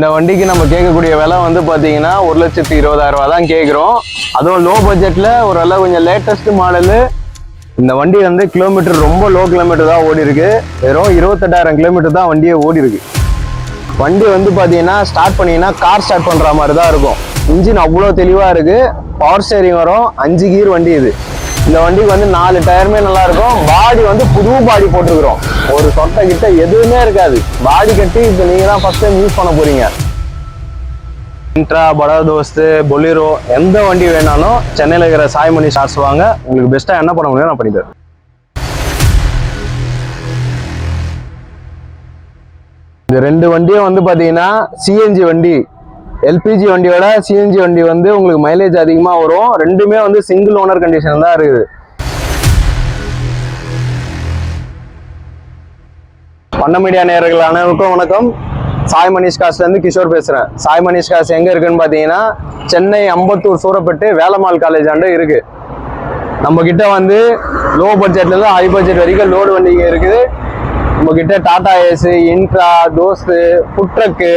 இந்த வண்டிக்கு நம்ம கேட்கக்கூடிய விலை வந்து பார்த்தீங்கன்னா ஒரு லட்சத்தி இருபதாயிரம் ரூபா தான் கேட்குறோம். அதுவும் லோ பட்ஜெட்டில் ஓரளவு கொஞ்சம் லேட்டஸ்ட் மாடலு இந்த வண்டி வந்து கிலோமீட்டர் ரொம்ப லோ கிலோமீட்டர் தான் ஓடி இருக்கு வெறும் இருபத்தெட்டாயிரம் கிலோமீட்டர் தான் வண்டியே ஓடி இருக்கு வண்டி வந்து பார்த்தீங்கன்னா ஸ்டார்ட் பண்ணீங்கன்னா கார் ஸ்டார்ட் பண்ணுற மாதிரி தான் இருக்கும். இன்ஜின் அவ்வளோ தெளிவாக இருக்குது பவர் ஸ்டேரிங் வரும். அஞ்சு கீர் வண்டி இது. இந்த வண்டிக்கு வந்து நாலு டயருமே நல்லா இருக்கும் பாடி வந்து புது பாடி போட்டிருக்கிறோம். ஒரு சொட்டை கிட்ட எதுவுமே இருக்காது. பாடி கட்டி இப்போ நீங்கள் தான் ஃபர்ஸ்ட் டைம் யூஸ் பண்ண போறீங்க. இன்ட்ரா படா தோஸ்து பொலிரோ எந்த வண்டி வேணாலும் சென்னையில் இருக்கிற சாய்மணி ஷார்ட்ஸ் வாங்க. உங்களுக்கு பெஸ்ட்டாக என்ன பண்ண முடியும் நான் பண்ணி தரேன். இந்த ரெண்டு வண்டியும் வந்து பார்த்தீங்கன்னா சிஎன்ஜி வண்டி. எல்பிஜி வண்டியோட சிஎன்ஜி வண்டி வந்து உங்களுக்கு மைலேஜ் அதிகமாக வரும். ரெண்டுமே வந்து சிங்கிள் ஓனர் கண்டிஷன் தான் இருக்குது. பண்ண மீடியா நேர்கள் அனைவருக்கும் வணக்கம். சாய் மணிஷ் காஸ்ட்லேருந்து கிஷோர் பேசுகிறேன் சாய் மணிஷ் காசு எங்கே இருக்குன்னு பார்த்தீங்கன்னா சென்னை அம்பத்தூர் சூரப்பட்டு வேலம்மாள் காலேஜ் ஆண்டு இருக்குது நம்ம வந்து லோ பட்ஜெட்லேருந்து ஹை பட்ஜெட் வரைக்கும் லோடு வண்டிங்க இருக்குது. நம்ம Tata Ace Intra Dost food truck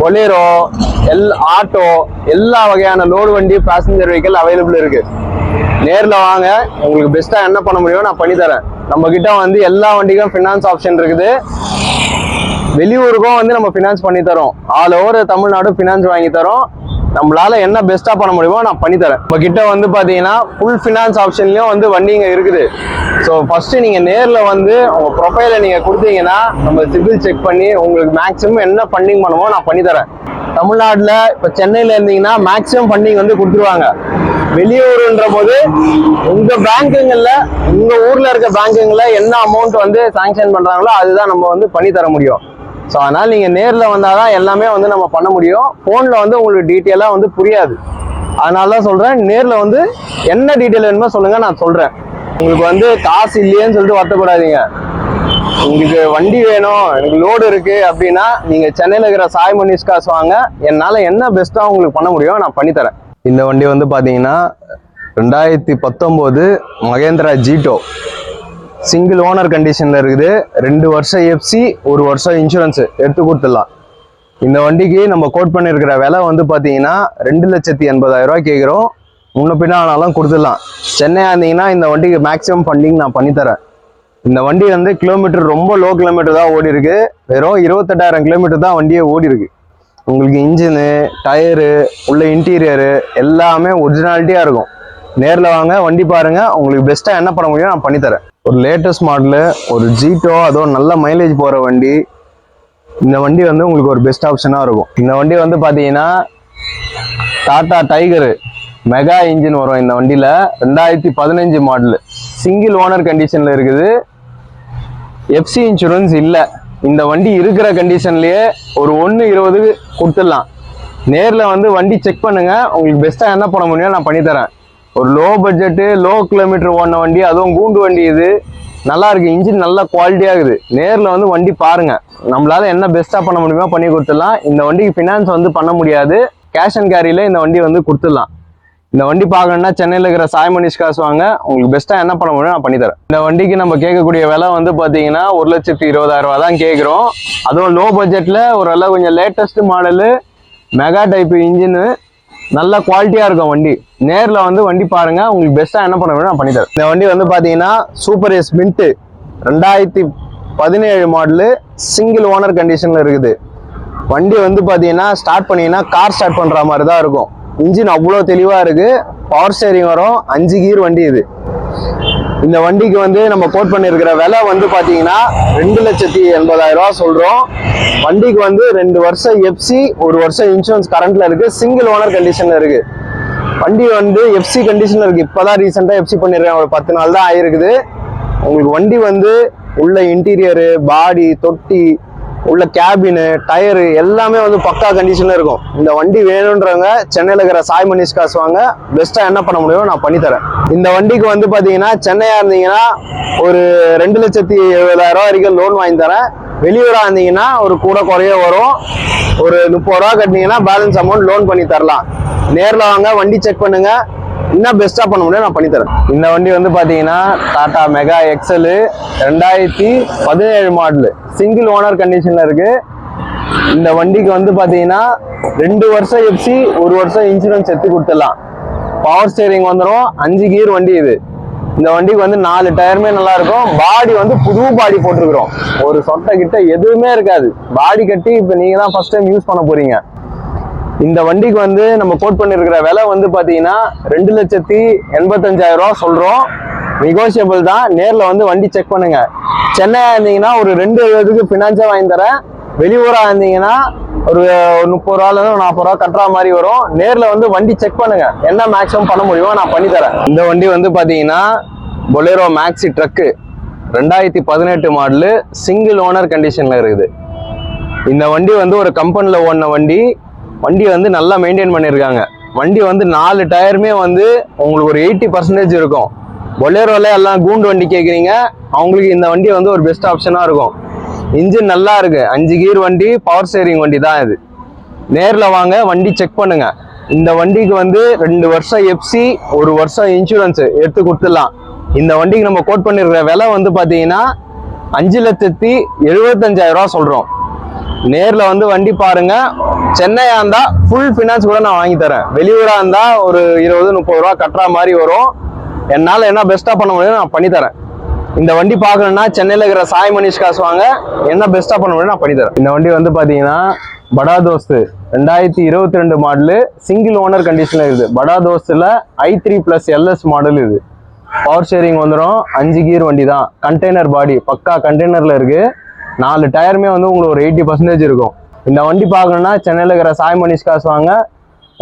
Bolero L auto எல்லா வகையான லோடு வண்டி பேசஞ்சர் வெஹிக்கல் அவைலபிள் இருக்கு. நேரில் வாங்க. உங்களுக்கு பெஸ்ட்டாக என்ன பண்ண முடியுமோ நான் பண்ணி தரேன். நம்ம கிட்ட வந்து எல்லா வண்டிக்கும் ஃபினான்ஸ் ஆப்ஷன் இருக்குது. வெளியூருக்கும் வந்து நம்ம ஃபினான்ஸ் பண்ணி தரோம். ஆல் ஓவர் தமிழ்நாடு ஃபினான்ஸ் வாங்கி தரோம். நம்மளால என்ன பெஸ்ட்டாக பண்ண முடியுமோ நான் பண்ணி தரேன். இப்போ கிட்ட வந்து பார்த்தீங்கன்னா ஃபுல் ஃபினான்ஸ் ஆப்ஷன்லையும் வந்து வண்டிங்க இருக்குது. ஸோ ஃபர்ஸ்ட் நீங்கள் நேரில் வந்து உங்கள் ப்ரொஃபைலை நீங்கள் கொடுத்தீங்கன்னா நம்ம சிபில் செக் பண்ணி உங்களுக்கு மேக்ஸிமம் என்ன ஃபண்டிங் பண்ணுமோ நான் பண்ணி தரேன். தமிழ்நாட்டில் இப்போ சென்னையில் இருந்தீங்கன்னா மேக்ஸிமம் ஃபண்டிங் வந்து கொடுத்துருவாங்க. வெளியூருன்ற போது உங்க பேங்குங்கள்ல உங்க ஊர்ல இருக்க பேங்குங்கள்ல என்ன அமௌண்ட் வந்து சாங்ஷன் பண்றாங்களோ அதுதான் நம்ம வந்து பண்ணி தர முடியும். ஸோ அதனால் நீங்கள் நேரில் வந்தால் தான் எல்லாமே வந்து நம்ம பண்ண முடியும். ஃபோனில் வந்து உங்களுக்கு டீட்டெயிலாக வந்து புரியாது. அதனால தான் சொல்கிறேன் நேரில் வந்து என்ன டீட்டெயில் வேணுமோ சொல்லுங்கள் நான் சொல்கிறேன் உங்களுக்கு வந்து காசு இல்லையேன்னு சொல்லிட்டு வருத்தப்படாதீங்க. உங்களுக்கு வண்டி வேணும் எனக்கு லோடு இருக்கு அப்படின்னா நீங்க சென்னையில் இருக்கிற சாய் மனிஷ் காசு வாங்க. என்னால் என்ன பெஸ்ட்டாக உங்களுக்கு பண்ண முடியும் நான் பண்ணித்தரேன். இந்த வண்டி வந்து பார்த்தீங்கன்னா ரெண்டாயிரத்தி பத்தொம்போது மகேந்திரா ஜீட்டோ சிங்கிள் ஓனர் கண்டிஷனில் இருக்குது. ரெண்டு வருஷம் எஃப்சி ஒரு வருஷம் இன்சூரன்ஸ் எடுத்து கொடுத்துடலாம். இந்த வண்டிக்கு நம்ம கோட் பண்ணியிருக்கிற விலை வந்து பார்த்தீங்கன்னா ரெண்டு லட்சத்தி எண்பதாயிரம் கேட்குறோம். முன்ன பின்ன ஆனாலும் கொடுத்துடலாம். சென்னையாக இருந்தீங்கன்னா இந்த வண்டிக்கு மேக்ஸிமம் ஃபண்டிங் நான் பண்ணித்தரேன் இந்த வண்டி வந்து கிலோமீட்டர் ரொம்ப லோ கிலோமீட்டர் தான் ஓடி இருக்கு. வெறும் இருபத்தெட்டாயிரம் கிலோமீட்டர் தான் வண்டியே ஓடி இருக்கு. உங்களுக்கு இன்ஜினு டயரு உள்ள இன்டீரியரு எல்லாமே ஒரிஜினாலிட்டியாக இருக்கும். நேரில் வாங்க வண்டி பாருங்கள் உங்களுக்கு பெஸ்ட்டாக என்ன பண்ண முடியும் நான் பண்ணித்தரேன் ஒரு லேட்டஸ்ட் மாடலு ஒரு ஜீட்டோ அதோ நல்ல மைலேஜ் போகிற வண்டி. இந்த வண்டி வந்து உங்களுக்கு ஒரு பெஸ்ட் ஆப்ஷனாக இருக்கும். இந்த வண்டி வந்து பார்த்தீங்கன்னா டாடா டைகரு மெகா இன்ஜின் வரும் இந்த வண்டியில். ரெண்டாயிரத்தி பதினஞ்சு மாடலு சிங்கிள் ஓனர் கண்டிஷனில் இருக்குது. எஃப்சி இன்சூரன்ஸ் இல்லை. இந்த வண்டி இருக்கிற கண்டிஷன்லேயே ஒரு ஒன்று இருபது கொடுத்துடலாம். நேரில் வந்து வண்டி செக் பண்ணுங்கள் உங்களுக்கு பெஸ்ட்டாக என்ன பண்ண முடியும் நான் பண்ணித்தரேன் ஒரு லோ பட்ஜெட்டு லோ கிலோமீட்டர் ஓடின வண்டி அதுவும் கூண்டு வண்டி இது. நல்லா இருக்கு இன்ஜின் நல்லா குவாலிட்டியாக இருக்குது. நேரில் வந்து வண்டி பாருங்க. நம்மளால என்ன பெஸ்ட்டாக பண்ண முடியுமோ பண்ணி கொடுத்துடலாம். இந்த வண்டிக்கு ஃபினான்ஸ் வந்து பண்ண முடியாது. கேஷ் அண்ட் கேரியில் இந்த வண்டி வந்து கொடுத்துடலாம். இந்த வண்டி பார்க்கணும்னா சென்னையில் இருக்கிற சாய்மணிஷ் காசு வாங்க. உங்களுக்கு பெஸ்ட்டாக என்ன பண்ண முடியும் நான் பண்ணித்தரேன் இந்த வண்டிக்கு நம்ம கேட்கக்கூடிய விலை வந்து பார்த்தீங்கன்னா ஒரு லட்சத்தி இருபதாயிரம் ரூபா தான் கேட்குறோம். அதுவும் லோ பட்ஜெட்டில் ஓரளவு கொஞ்சம் latest model mega type engine நல்ல குவாலிட்டியாக இருக்கும் வண்டி. நேரில் வந்து வண்டி பாருங்க உங்களுக்கு பெஸ்ட்டாக என்ன பண்ண வேணும் நான் பண்ணித்தரேன் இந்த வண்டி வந்து பார்த்தீங்கன்னா சூப்பர் எஸ் மின்ட்டு ரெண்டாயிரத்தி பதினேழு மாடலு சிங்கிள் ஓனர் கண்டிஷனில் இருக்குது. வண்டி வந்து பார்த்தீங்கன்னா ஸ்டார்ட் பண்ணீங்கன்னா கார் ஸ்டார்ட் பண்ணுற மாதிரி தான் இருக்கும். இன்ஜின் அவ்வளோ தெளிவாக இருக்கு. பவர் ஸ்டேரிங் வரும். அஞ்சு கீர் வண்டி இது. இந்த வண்டிக்கு வந்து நம்ம கோட் பண்ணியிருக்கிற விலை வந்து பார்த்தீங்கன்னா ரெண்டு லட்சத்தி எண்பதாயிரம் ரூபா சொல்கிறோம் வண்டிக்கு வந்து ரெண்டு வருஷம் எஃப்சி ஒரு வருஷம் இன்சூரன்ஸ் கரண்ட்டில் இருக்குது சிங்கிள் ஓனர் கண்டிஷனில் இருக்குது வண்டி வந்து எஃப்சி கண்டிஷன் இருக்குது இப்போ தான் ரீசெண்டாக எஃப்சி பண்ணியிருக்கேன் ஒரு பத்து நாள் தான் ஆயிருக்குது. உங்களுக்கு வண்டி வந்து உள்ள இன்டீரியரு பாடி தொட்டி உள்ள கேபினு டயரு எல்லாமே வந்து பக்கா கண்டிஷனில் இருக்கும். இந்த வண்டி வேணுன்றவங்க சென்னையில் இருக்கிற சாய் மணிஷ் காசு வாங்க. பெஸ்ட்டாக என்ன பண்ண முடியுமோ நான் பண்ணித்தரேன் இந்த வண்டிக்கு வந்து பார்த்தீங்கன்னா சென்னையாக இருந்தீங்கன்னா ஒரு ரெண்டு லட்சத்தி எழுபதாயிரம் ரூபா வரைக்கும் லோன் வாங்கி தரேன். வெளியூராக இருந்தீங்கன்னா ஒரு கூட குறைய வரும். ஒரு முப்பது ரூபா கட்டினீங்கன்னா பேலன்ஸ் அமௌண்ட் லோன் பண்ணி தரலாம். நேரில் வாங்க வண்டி செக் பண்ணுங்கள் என்ன பெஸ்ட்டாக பண்ண முடியும் நான் பண்ணித்தரேன் இந்த வண்டி வந்து பார்த்தீங்கன்னா டாடா மெகா எக்ஸலு ரெண்டாயிரத்தி பதினேழு மாடலு சிங்கிள் ஓனர் கண்டிஷனில் இருக்கு. இந்த வண்டிக்கு வந்து பார்த்தீங்கன்னா ரெண்டு வருஷம் எப்சி ஒரு வருஷம் இன்சூரன்ஸ் எடுத்து கொடுத்துடலாம். பவர் ஸ்டேரிங் வந்துடும் அஞ்சு கியர் வண்டி இது. இந்த வண்டிக்கு வந்து நாலு டயருமே நல்லா இருக்கும். பாடி வந்து புது பாடி போட்டிருக்கிறோம். ஒரு சொட்டை கிட்ட எதுவுமே இருக்காது. பாடி கட்டி இப்போ நீங்க தான் ஃபர்ஸ்ட் டைம் யூஸ் பண்ண போறீங்க. இந்த வண்டிக்கு வந்து நம்ம கோட் பண்ணியிருக்கிற விலை வந்து பார்த்தீங்கன்னா ரெண்டு லட்சத்தி எண்பத்தஞ்சாயிரம் ரூபா சொல்கிறோம் நெகோசியபிள் தான். நேரில் வந்து வண்டி செக் பண்ணுங்க. சென்னையா இருந்தீங்கன்னா ஒரு ரெண்டு எழுபதுக்கு ஃபினான்ஸா வாங்கி தரேன். வெளியூராக இருந்தீங்கன்னா ஒரு முப்பது ரூபாலேருந்து நாற்பது ரூபா கட்டுற மாதிரி வரும். நேரில் வந்து வண்டி செக் பண்ணுங்க. என்ன மேக்ஸிமம் பண்ண முடியுமோ நான் பண்ணி தரேன். இந்த வண்டி வந்து பார்த்தீங்கன்னா பொலேரோ மேக்ஸி ட்ரக்கு ரெண்டாயிரத்தி பதினெட்டு மாடலு சிங்கிள் ஓனர் கண்டிஷனில் இருக்குது. இந்த வண்டி வந்து ஒரு கம்பெனியில் ஓடின வண்டி. வண்டி வந்து நல்லா மெயின்டைன் பண்ணியிருக்காங்க வண்டி வந்து நாலு டயருமே வந்து உங்களுக்கு ஒரு எயிட்டி பர்சன்டேஜ் இருக்கும். பொலேரோவில் எல்லாம் கூண்டு வண்டி கேட்குறீங்க அவங்களுக்கு இந்த வண்டி வந்து ஒரு பெஸ்ட் ஆப்ஷனாக இருக்கும். இன்ஜின் நல்லா இருக்கு. அஞ்சு கீர் வண்டி பவர் ஸ்டேரிங் வண்டி தான் இது. நேரில் வாங்க வண்டி செக் பண்ணுங்க. இந்த வண்டிக்கு வந்து ரெண்டு வருஷம் எஃப்சி ஒரு வருஷம் இன்சூரன்ஸ் எடுத்து கொடுத்துடலாம். இந்த வண்டிக்கு நம்ம கோட் பண்ணிருக்கிற விலை வந்து பார்த்தீங்கன்னா அஞ்சு லட்சத்தி எழுபத்தஞ்சாயிரம் ரூபா சொல்கிறோம் நேரில் வந்து வண்டி பாருங்க சென்னையாக இருந்தால் ஃபுல் ஃபினான்ஸ் கூட நான் வாங்கி தரேன். வெளியூராக இருந்தால் ஒரு இருபது முப்பது ரூபா கட்டுற மாதிரி வரும். என்னால் என்ன பெஸ்ட்டாக பண்ண முடியும் நான் பண்ணித்தரேன் இந்த வண்டி பார்க்கணுன்னா சென்னையில் இருக்கிற சாய் மனிஷ் காசு வாங்க. என்ன பெஸ்ட்டாக பண்ண முடியும் நான் பண்ணித்தரேன் இந்த வண்டி வந்து பார்த்தீங்கன்னா படா தோஸ்து. ரெண்டாயிரத்தி இருபத்தி ரெண்டு மாடலு சிங்கிள் ஓனர் கண்டிஷனில் இருக்குது. Bada தோஸ்தில் I three plus LS model இது. பவர் ஷேரிங் வந்துடும் அஞ்சு கீர் வண்டி தான் கண்டெய்னர் பாடி பக்கா கண்டெய்னரில் இருக்குது நாலு டயருமே வந்து உங்களுக்கு ஒரு எயிட்டி பர்சன்டேஜ் இருக்கும். இந்த வண்டி பார்க்கணுன்னா சென்னையில் இருக்கிற சாய் மனிஷ் காசு வாங்க.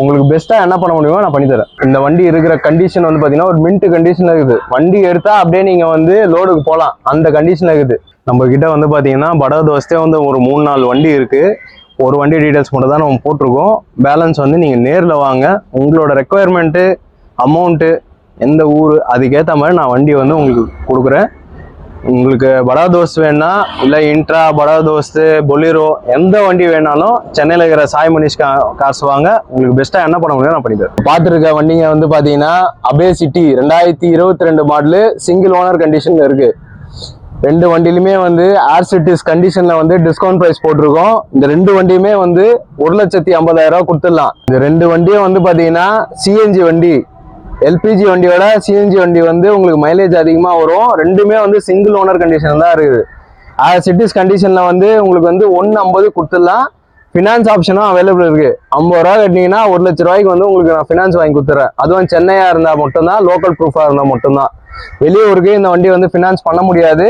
உங்களுக்கு பெஸ்ட்டாக என்ன பண்ண முடியுமோ நான் பண்ணித்தரேன் இந்த வண்டி இருக்கிற கண்டிஷன் வந்து பார்த்தீங்கன்னா ஒரு மின்ட் கண்டிஷனில் இருக்குது. வண்டி எடுத்தால் அப்படியே நீங்கள் வந்து லோடுக்கு போகலாம் அந்த கண்டிஷனில் இருக்குது. நம்ம கிட்ட வந்து பார்த்தீங்கன்னா படா தோசத்தே வந்து ஒரு மூணு நாலு வண்டி இருக்குது ஒரு வண்டி டீட்டெயில்ஸ் மட்டும் தான் நம்ம போட்டிருக்கோம். பேலன்ஸ் வந்து நீங்கள் நேரில் வாங்க. உங்களோட ரெக்குவயர்மெண்ட்டு அமௌண்ட்டு எந்த ஊர் அதுக்கேற்ற மாதிரி நான் வண்டி வந்து உங்களுக்கு கொடுக்குறேன். உங்களுக்கு படா தோஸ் வேணா இல்லை இன்ட்ரா படா தோஸ்து பொலிரோ எந்த வண்டி வேணாலும் சென்னையில் இருக்கிற சாய் மனிஷ் கா காசு வாங்க. உங்களுக்கு பெஸ்ட்டாக என்ன பண்ண முடியும் நான் பண்ணி பார்த்துருக்க வண்டிங்க வந்து பார்த்தீங்கன்னா அபே சிட்டி ரெண்டாயிரத்தி இருபத்தி ரெண்டு மாடலு சிங்கிள் ஓனர் கண்டிஷனில் இருக்குது ரெண்டு வண்டியிலுமே வந்து ஆர்சிட்டிஸ் கண்டிஷனில் வந்து டிஸ்கவுண்ட் ப்ரைஸ் போட்டிருக்கோம். இந்த ரெண்டு வண்டியுமே வந்து ஒரு லட்சத்தி ஐம்பதாயிரம் ரூபா கொடுத்துடலாம். இந்த ரெண்டு வண்டியும் வந்து பார்த்தீங்கன்னா சிஎன்ஜி வண்டி. எல்பிஜி வண்டியோட சிஎன்ஜி வண்டி வந்து உங்களுக்கு மைலேஜ் அதிகமாக வரும். ரெண்டுமே வந்து சிங்கிள் ஓனர் கண்டிஷன் தான் இருக்குது. சிட்டிஸ் கண்டிஷனில் வந்து உங்களுக்கு வந்து ஒன்று ஐம்பது கொடுத்துடலாம். ஃபினான்ஸ் ஆப்ஷனும் அவைலபிள் இருக்குது ஐம்பது ரூபா கட்டினீங்கன்னா ஒரு லட்ச ரூபாய்க்கு வந்து உங்களுக்கு நான் ஃபினான்ஸ் வாங்கி கொடுத்துறேன். அதுவும் சென்னையாக இருந்தால் மட்டும்தான் லோக்கல் ப்ரூஃபாக இருந்தால் மட்டும்தான். வெளியூருக்கு இந்த வண்டி வந்து ஃபினான்ஸ் பண்ண முடியாது.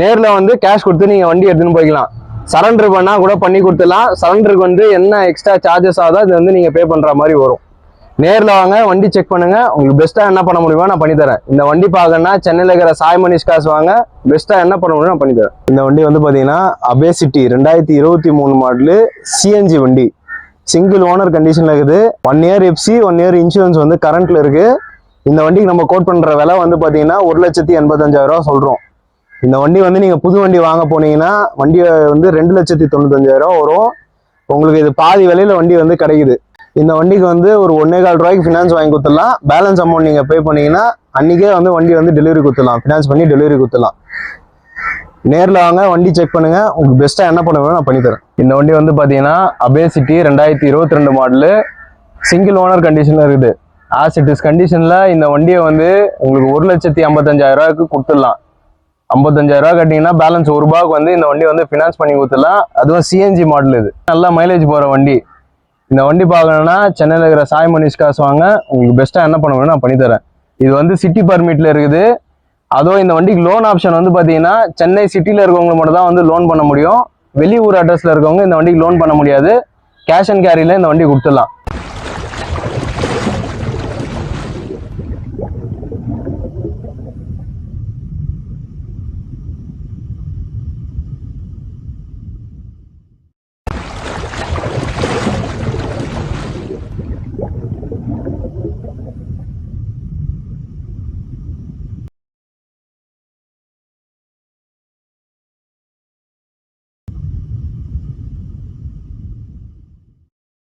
நேரில் வந்து கேஷ் கொடுத்து நீங்கள் வண்டி எடுத்துன்னு போய்க்கலாம். சரண்டர் பண்ணால் கூட பண்ணி கொடுத்துடலாம். சரண்டருக்கு வந்து என்ன எக்ஸ்ட்ரா சார்ஜஸ் ஆகுதோ அது வந்து நீங்கள் பே பண்ணுற மாதிரி வரும். நேரில் வாங்க வண்டி செக் பண்ணுங்க. உங்களுக்கு பெஸ்ட்டாக என்ன பண்ண முடியுமோ நான் பண்ணித்தரேன் இந்த வண்டி பார்க்கணும்னா சென்னையில் இருக்கிற சாய் மனிஷ் காசு வாங்க. பெஸ்ட்டாக என்ன பண்ண முடியும் நான் பண்ணித்தரேன் இந்த வண்டி வந்து பார்த்தீங்கன்னா அபேசிட்டி ரெண்டாயிரத்தி இருபத்தி மூணு மாடலு சிஎன்ஜி வண்டி. சிங்கிள் ஓனர் கண்டிஷனில் இருக்குது. One year FC one year insurance வந்து கரண்ட்ல இருக்கு. இந்த வண்டிக்கு நம்ம கோட் பண்ணுற விலை வந்து பார்த்தீங்கன்னா ஒரு லட்சத்தி எண்பத்தஞ்சாயிரம் ரூபா சொல்கிறோம் இந்த வண்டி வந்து நீங்கள் புது வண்டி வாங்க போனீங்கன்னா வண்டி வந்து ரெண்டு லட்சத்தி தொண்ணூத்தஞ்சாயிரரூவா வரும். உங்களுக்கு இது பாதி விலையில் வண்டி வந்து கிடைக்குது. இந்த வண்டிக்கு வந்து ஒரு ஒன்னே கால் ரூபாய்க்கு ஃபினான்ஸ் வாங்கி கொடுத்துடலாம். பேலன்ஸ் அமௌண்ட் நீங்கள் பே பண்ணீங்கன்னா அன்றைக்கே வந்து வண்டி வந்து டெலிவரி கொடுத்துடலாம். ஃபினான்ஸ் பண்ணி டெலிவரி கொடுத்துடலாம். நேரில் வாங்க வண்டி செக் பண்ணுங்க. உங்களுக்கு பெஸ்ட்டாக என்ன பண்ண நான் பண்ணித்தரேன் இந்த வண்டி வந்து பார்த்தீங்கன்னா அபேசிட்டி ரெண்டாயிரத்தி இருபத்தி ரெண்டு மாடலு சிங்கிள் ஓனர் கண்டிஷனில் இருக்குது. ஆஸ் இட் இஸ் கண்டிஷனில் இந்த வண்டியை வந்து உங்களுக்கு ஒரு லட்சத்தி ஐம்பத்தஞ்சாயிரம் ரூபாய்க்கு கொடுத்துடலாம். ஐம்பத்தஞ்சாயிரரூவா கட்டிங்கன்னா பேலன்ஸ் ஒரு ரூபாய்க்கு வந்து இந்த வண்டி வந்து ஃபினான்ஸ் பண்ணி கொடுத்துடலாம். அதுவும் சிஎன்ஜி மாடல் இது. நல்லா மைலேஜ் போகிற வண்டி. இந்த வண்டி பார்க்கணும்னா சென்னையில் இருக்கிற சாய் மனிஷ்காஸ் காசு வாங்க. உங்களுக்கு பெஸ்ட்டாக என்ன பண்ண முடியும் நான் பண்ணித்தரேன். இது வந்து சிட்டி பர்மிட்டில் இருக்குது. அதுவும் இந்த வண்டிக்கு லோன் ஆப்ஷன் வந்து பார்த்தீங்கன்னா சென்னை சிட்டியில் இருக்கவங்க மட்டும் தான் வந்து லோன் பண்ண முடியும். வெளியூர் அட்ரஸில் இருக்கவங்க இந்த வண்டிக்கு லோன் பண்ண முடியாது. கேஷ் அண்ட் கேரியில் இந்த வண்டி கொடுத்துடலாம்.